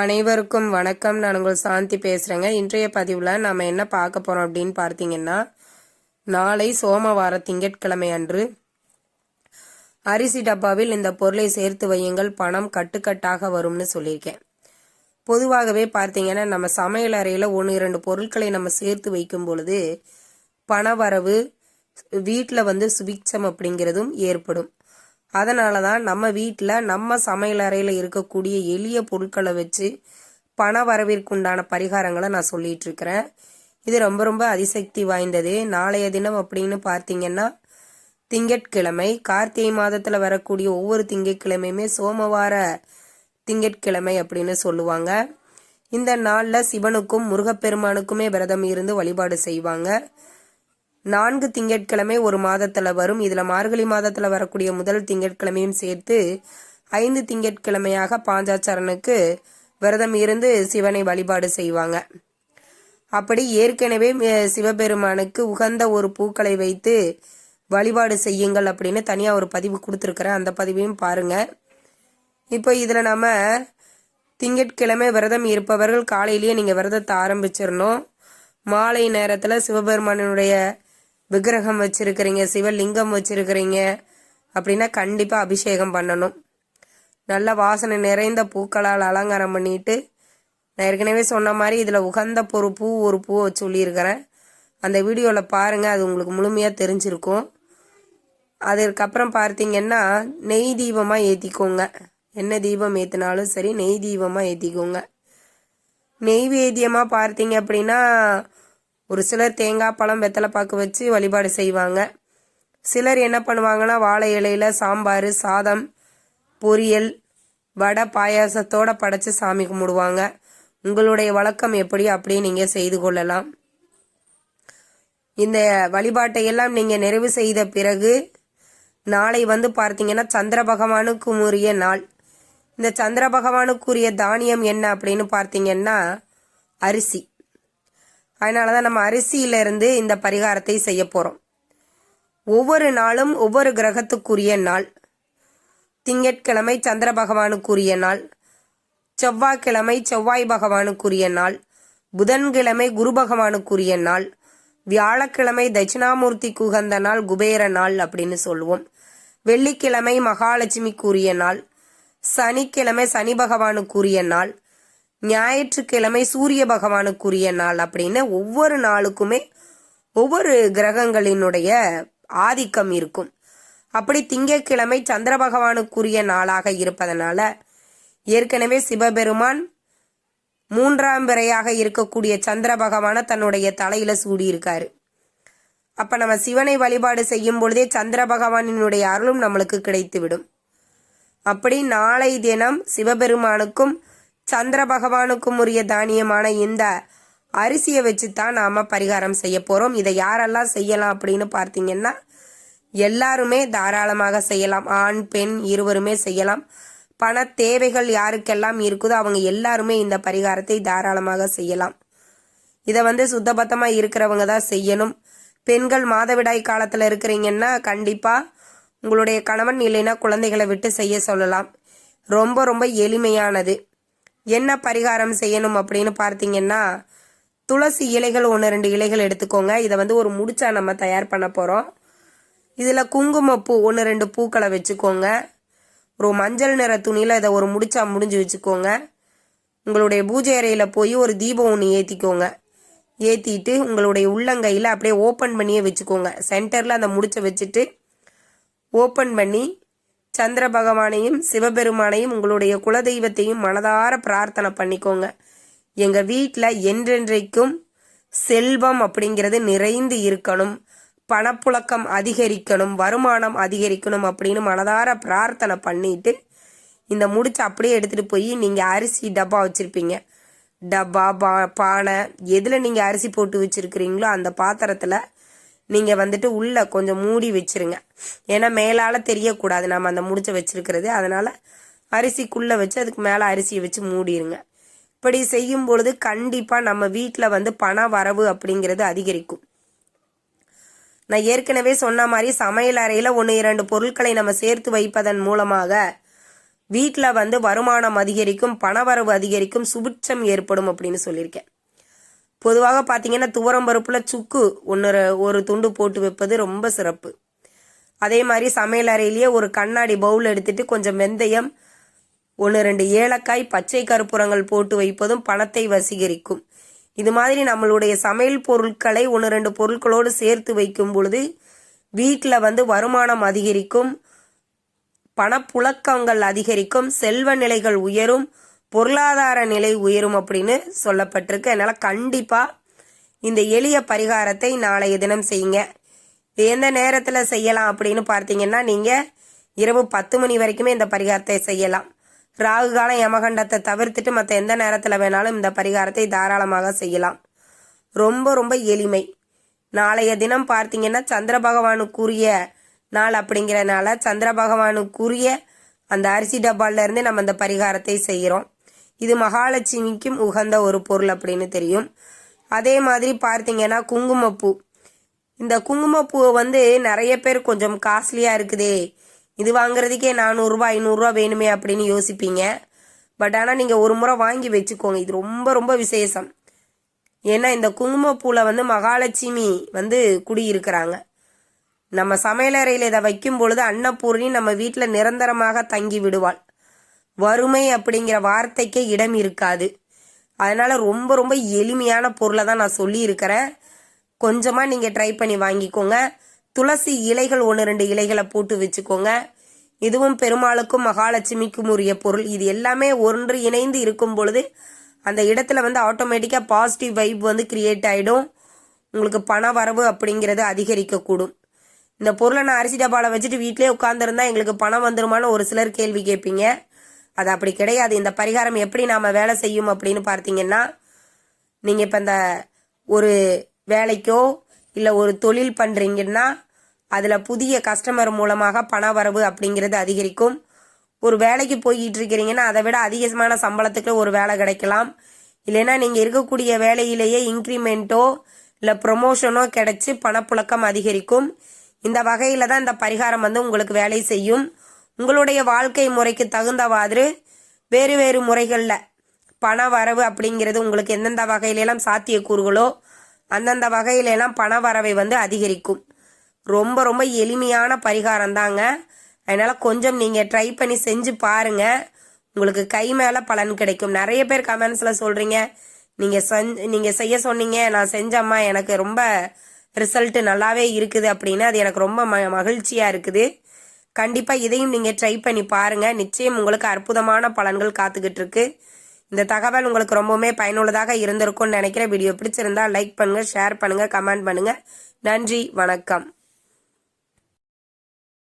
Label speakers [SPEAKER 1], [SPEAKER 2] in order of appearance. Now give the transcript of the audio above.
[SPEAKER 1] அனைவருக்கும் வணக்கம். நான் உங்கள் சாந்தி பேசுகிறேங்க இன்றைய பதிவில் நாம் என்ன பார்க்க போகிறோம் அப்படின்னு பார்த்தீங்கன்னா நாளை சோமவார திங்கட்கிழமை அன்று அரிசி டப்பாவில் இந்த பொருளை சேர்த்து வையுங்கள். பணம் கட்டுக்கட்டாக வரும்னு சொல்லியிருக்கேன். பொதுவாகவே பார்த்தீங்கன்னா நம்ம சமையல் அறையில் ஒன்று இரண்டு பொருட்களை நம்ம சேர்த்து வைக்கும் பொழுது பணவரவு வீட்டில் வந்து சுபிக்ஷம் அப்படிங்கிறதும் ஏற்படும். அதனால தான் நம்ம வீட்டில் நம்ம சமையல் அறையில் இருக்கக்கூடிய எளிய பொருட்களை வச்சு பண வரவிற்குண்டான பரிகாரங்களை நான் சொல்லிட்டு இருக்கிறேன் இது ரொம்ப ரொம்ப அதிசக்தி வாய்ந்தது. நாளைய தினம் அப்படின்னு பார்த்தீங்கன்னா திங்கட்கிழமை கார்த்திகை மாதத்தில் வரக்கூடிய ஒவ்வொரு திங்கட்கிழமையுமே சோமவார திங்கட்கிழமை அப்படின்னு சொல்லுவாங்க. இந்த நாளில் சிவனுக்கும் முருகப்பெருமானுக்குமே விரதம் இருந்து வழிபாடு செய்வாங்க. நான்கு திங்கட்கிழமை ஒரு மாதத்தில் வரும். இதில் மார்கழி மாதத்தில் வரக்கூடிய முதல் திங்கட்கிழமையும் சேர்த்து ஐந்து திங்கட்கிழமையாக பாஞ்சாச்சரனுக்கு விரதம் இருந்து சிவனை வழிபாடு செய்வாங்க. அப்படி ஏற்கனவே சிவபெருமானுக்கு உகந்த ஒரு பூக்களை வைத்து வழிபாடு செய்யுங்கள் அப்படின்னு தனியாக ஒரு பதிவு கொடுத்துருக்குறேன். அந்த பதிவையும் பாருங்கள் இப்போ இதில் நம்ம திங்கட்கிழமை விரதம் இருப்பவர்கள் காலையிலேயே நீங்கள் விரதத்தை ஆரம்பிச்சிடணும். மாலை நேரத்தில் சிவபெருமானுடைய விக்கிரகம் வச்சிருக்கிறீங்க சிவலிங்கம் வச்சிருக்கிறீங்க அப்படின்னா கண்டிப்பாக அபிஷேகம் பண்ணணும். நல்ல வாசனை நிறைந்த பூக்களால் அலங்காரம் பண்ணிட்டு நான் ஏற்கனவே சொன்ன மாதிரி இதில் உகந்த ஒரு பூ ஒரு பூ சொல்லியிருக்கிறேன். அந்த வீடியோவில் பாருங்கள் அது உங்களுக்கு முழுமையாக தெரிஞ்சிருக்கும். அதற்கப்புறம் பார்த்தீங்கன்னா நெய் தீபமாக ஏற்றிக்கோங்க என்ன தீபம் ஏற்றினாலும் சரி நெய் தீபமாக ஏற்றிக்கோங்க நெய்வேத்தியமாக பார்த்தீங்க அப்படின்னா ஒரு சிலர் தேங்காய் பழம் வெத்தலை பாக்கு வச்சு வழிபாடு செய்வாங்க. சிலர் என்ன பண்ணுவாங்கன்னா வாழை இலையில சாம்பார் சாதம் பொரியல் வடை பாயாசத்தோட படைச்சு சாமி கும்பிடுவாங்க. உங்களுடைய வழக்கம் எப்படி? அப்படியே நீங்க செய்து கொள்ளலாம். இந்த வழிபாட்டை எல்லாம் நீங்க நிறைவு செய்த பிறகு நாளை வந்து பார்த்தீங்கன்னா சந்திர பகவானுக்கு உரிய நாள். இந்த சந்திர பகவானுக்குரிய தானியம் என்ன அப்படின்னு பார்த்தீங்கன்னா அரிசி. அதனால தான் நம்ம அரிசியிலிருந்து இந்த பரிகாரத்தை செய்ய போகிறோம் ஒவ்வொரு நாளும் ஒவ்வொரு கிரகத்துக்குரிய நாள். திங்கட்கிழமை சந்திர பகவானுக்குரிய நாள். செவ்வாய்க்கிழமை செவ்வாய் பகவானுக்குரிய நாள். புதன்கிழமை குரு பகவானுக்குரிய நாள். வியாழக்கிழமை தட்சிணாமூர்த்திக்கு உகந்த நாள் குபேர நாள் அப்படின்னு சொல்லுவோம். வெள்ளிக்கிழமை மகாலட்சுமிக்குரிய நாள். சனிக்கிழமை சனி பகவானுக்குரிய நாள். ஞாயிற்றுக்கிழமை சூரிய பகவானுக்குரிய நாள் அப்படின்னு ஒவ்வொரு நாளுக்குமே ஒவ்வொரு கிரகங்களினுடைய ஆதிக்கம் இருக்கும். அப்படி திங்கட்கிழமை சந்திர பகவானுக்குரிய நாளாக இருப்பதனால ஏற்கனவே சிவபெருமான் மூன்றாம் பிறையாக இருக்கக்கூடிய சந்திர பகவான தன்னுடைய தலையில சூடியிருக்காரு. அப்ப நம்ம சிவனை வழிபாடு செய்யும் பொழுதே சந்திர பகவானினுடைய அருளும் நம்மளுக்கு கிடைத்துவிடும். அப்படி நாளை தினம் சிவபெருமானுக்கும் சந்திர பகவானுக்கும் உரிய தானியமான இந்த அரிசியை வச்சு தான் நாம பரிகாரம் செய்ய போறோம். இதை யாரெல்லாம் செய்யலாம் அப்படின்னு பார்த்தீங்கன்னா எல்லாருமே தாராளமாக செய்யலாம். ஆண் பெண் இருவருமே செய்யலாம். பண தேவைகள் யாருக்கெல்லாம் இருக்குதோ அவங்க எல்லாருமே இந்த பரிகாரத்தை தாராளமாக செய்யலாம். இதை வந்து சுத்தபத்தமாக இருக்கிறவங்க தான் செய்யணும். பெண்கள் மாதவிடாய் காலத்தில் இருக்கிறீங்கன்னா கண்டிப்பாக உங்களுடைய கணவன் இல்லைன்னா குழந்தைகளை விட்டு செய்ய சொல்லலாம். ரொம்ப ரொம்ப எளிமையானது. என்ன பரிகாரம் செய்யணும் அப்படின்னு பார்த்தீங்கன்னா துளசி இலைகள் ஒன்று ரெண்டு இலைகள் எடுத்துக்கோங்க. இதை வந்து ஒரு முடிச்சா நம்ம தயார் பண்ண போகிறோம் இதில் குங்குமப்பூ ஒன்று ரெண்டு பூக்களை வச்சுக்கோங்க. ஒரு மஞ்சள் நிற துணியில் இதை ஒரு முடிச்சா முடிஞ்சு வச்சுக்கோங்க. உங்களுடைய பூஜை அறையில் போய் ஒரு தீபம் ஒன்று ஏற்றிக்கோங்க ஏற்றிட்டு உங்களுடைய உள்ளங்கையில் அப்படியே ஓப்பன் பண்ணியே வச்சுக்கோங்க. சென்டரில் அந்த முடிச்சை வச்சுட்டு ஓப்பன் பண்ணி சந்திர பகவானையும் சிவபெருமானையும் உங்களுடைய குலதெய்வத்தையும் மனதார பிரார்த்தனை பண்ணிக்கோங்க. எங்கள் வீட்டில் என்றென்றைக்கும் செல்வம் அப்படிங்கிறது நிறைந்து இருக்கணும். பணப்புழக்கம் அதிகரிக்கணும் வருமானம் அதிகரிக்கணும் அப்படின்னு மனதார பிரார்த்தனை பண்ணிட்டு இந்த முடிச்சு அப்படியே எடுத்துகிட்டு போய் நீங்கள் அரிசி டப்பா வச்சுருப்பீங்க. டப்பா பா பானை எதில் நீங்கள் அரிசி போட்டு வச்சுருக்கிறீங்களோ அந்த பாத்திரத்தில் நீங்க வந்துட்டு உள்ள கொஞ்சம் மூடி வச்சிருங்க. ஏன்னா மேலால தெரியக்கூடாது. நம்ம அந்த முடிச்ச வச்சிருக்கிறது. அதனால அரிசிக்குள்ள வச்சு அதுக்கு மேல அரிசியை வச்சு மூடிருங்க. இப்படி செய்யும் பொழுது கண்டிப்பா நம்ம வீட்டில் வந்து பண வரவு அப்படிங்கிறது அதிகரிக்கும். நான் ஏற்கனவே சொன்ன மாதிரி சமையல் அறையில் ஒன்று இரண்டு பொருட்களை நம்ம சேர்த்து வைப்பதன் மூலமாக வீட்டில் வந்து வருமானம் அதிகரிக்கும் பணவரவு அதிகரிக்கும் சுபிட்சம் ஏற்படும் அப்படின்னு சொல்லியிருக்கேன். பொதுவாக பார்த்தீங்கன்னா துவரம் பருப்பில் சுக்கு ஒன்று ஒரு துண்டு போட்டு வைப்பது ரொம்ப சிறப்பு. அதே மாதிரி சமையல் அறையிலேயே ஒரு கண்ணாடி பவுல் எடுத்துட்டு கொஞ்சம் வெந்தயம் ஒன்று ரெண்டு ஏலக்காய் பச்சை கருப்புரங்கள் போட்டு வைப்பதும் பணத்தை வசீகரிக்கும். இது மாதிரி நம்மளுடைய சமையல் பொருட்களை ஒன்று ரெண்டு பொருட்களோடு சேர்த்து வைக்கும் பொழுது வீட்டில் வந்து வருமானம் அதிகரிக்கும் பணப்புழக்கங்கள் அதிகரிக்கும் செல்வ நிலைகள் உயரும் பொருளாதார நிலை உயரும் அப்படின்னு சொல்லப்பட்டிருக்கு. அதனால் கண்டிப்பாக இந்த எளிய பரிகாரத்தை நாளைய தினம் செய்யுங்க. இது எந்த நேரத்தில் செய்யலாம் அப்படின்னு பார்த்தீங்கன்னா நீங்கள் இரவு பத்து மணி வரைக்குமே இந்த பரிகாரத்தை செய்யலாம். ராகு காலம் யமகண்டத்தை தவிர்த்துட்டு மற்ற எந்த நேரத்தில் வேணாலும் இந்த பரிகாரத்தை தாராளமாக செய்யலாம். ரொம்ப ரொம்ப எளிமை. நாளைய தினம் பார்த்தீங்கன்னா சந்திர பகவானுக்குரிய நாள் அப்படிங்கிறனால சந்திர பகவானுக்குரிய அந்த அரிசி டப்பாலேருந்து நம்ம அந்த பரிகாரத்தை செய்கிறோம் இது மகாலட்சுமிக்கும் உகந்த ஒரு பொருள் அப்படின்னு தெரியும். அதே மாதிரி பார்த்தீங்கன்னா குங்குமப்பூ. இந்த குங்குமப்பூவை வந்து நிறைய பேர் கொஞ்சம் காஸ்ட்லியாக இருக்குதே. இது வாங்குறதுக்கே நானூறுரூவா ஐநூறுரூவா வேணுமே அப்படின்னு யோசிப்பீங்க. பட் ஆனால் நீங்கள் ஒரு முறை வாங்கி வச்சுக்கோங்க. இது ரொம்ப ரொம்ப விசேஷம். ஏன்னா இந்த குங்குமப்பூவில் வந்து மகாலட்சுமி வந்து குடியிருக்கிறாங்க. நம்ம சமையலறையில் இதை வைக்கும் பொழுது அன்னபூர்ணி நம்ம வீட்டில் நிரந்தரமாக தங்கி விடுவாள். வறுமை அப்படிங்கிற வார்த்தைக்கே இடம் இருக்காது. அதனால ரொம்ப ரொம்ப எளிமையான பொருளை தான் நான் சொல்லியிருக்கிறேன். கொஞ்சமாக நீங்கள் ட்ரை பண்ணி வாங்கிக்கோங்க. துளசி இலைகள் ஒன்று ரெண்டு இலைகளை போட்டு வச்சுக்கோங்க. இதுவும் பெருமாளுக்கும் மகாலட்சுமிக்கும் உரிய பொருள். இது எல்லாமே ஒன்று இணைந்து இருக்கும் பொழுது அந்த இடத்துல வந்து ஆட்டோமேட்டிக்காக பாசிட்டிவ் வைப் வந்து கிரியேட் ஆகிடும் உங்களுக்கு பண வரவு அப்படிங்கிறது அதிகரிக்கக்கூடும். இந்த பொருளை நான் அரிசி டப்பாவில் வச்சுட்டு வீட்டிலே உட்காந்துருந்தா எங்களுக்கு பணம் வந்துருமான்னு ஒரு சிலர் கேள்வி கேட்பீங்க. அது அப்படி கிடையாது. இந்த பரிகாரம் எப்படி நாம் வேலை செய்யும் அப்படின்னு பார்த்தீங்கன்னா நீங்கள் இப்போ இந்த ஒரு வேலைக்கோ இல்லை ஒரு தொழில் பண்ணுறீங்கன்னா அதில் புதிய கஸ்டமர் மூலமாக பண வரவு அப்படிங்கிறது அதிகரிக்கும். ஒரு வேலைக்கு போய்கிட்டு இருக்கிறீங்கன்னா அதை விட அதிகமான சம்பளத்துக்கு ஒரு வேலை கிடைக்கலாம். இல்லைன்னா நீங்கள் இருக்கக்கூடிய வேலையிலேயே இன்க்ரிமெண்ட்டோ இல்லை ப்ரொமோஷனோ கிடைச்சி பணப்புழக்கம் அதிகரிக்கும். இந்த வகையில் தான் இந்த பரிகாரம் வந்து உங்களுக்கு வேலை செய்யும். உங்களுடைய வாழ்க்கை முறைக்கு தகுந்தவாறு வேறு வேறு முறைகளில் பண வரவு அப்படிங்கிறது உங்களுக்கு எந்தெந்த வகையிலெல்லாம் சாத்தியக்கூறுகளோ அந்தந்த வகையிலெல்லாம் பண வரவை வந்து அதிகரிக்கும். ரொம்ப ரொம்ப எளிமையான பரிகாரம் தாங்க அதனால் கொஞ்சம் நீங்கள் ட்ரை பண்ணி செஞ்சு பாருங்கள் உங்களுக்கு கை மேலே பலன் கிடைக்கும். நிறைய பேர் கமெண்ட்ஸில் சொல்கிறீங்க நீங்கள் செஞ் நீங்கள் செய்ய சொன்னீங்க. நான் செஞ்சம்மா எனக்கு ரொம்ப ரிசல்ட்டு நல்லாவே இருக்குது அப்படின்னு. அது எனக்கு ரொம்ப ம மகிழ்ச்சியாக இருக்குது. கண்டிப்பாக இதையும் நீங்கள் ட்ரை பண்ணி பாருங்கள் நிச்சயம் உங்களுக்கு அற்புதமான பலன்கள் காத்துக்கிட்டு இருக்கு இந்த தகவல் உங்களுக்கு ரொம்பவுமே பயனுள்ளதாக இருந்திருக்கும்னு நினைக்கிற வீடியோ பிடிச்சிருந்தா லைக் பண்ணுங்கள் ஷேர் பண்ணுங்கள் கமெண்ட் பண்ணுங்கள் நன்றி வணக்கம்.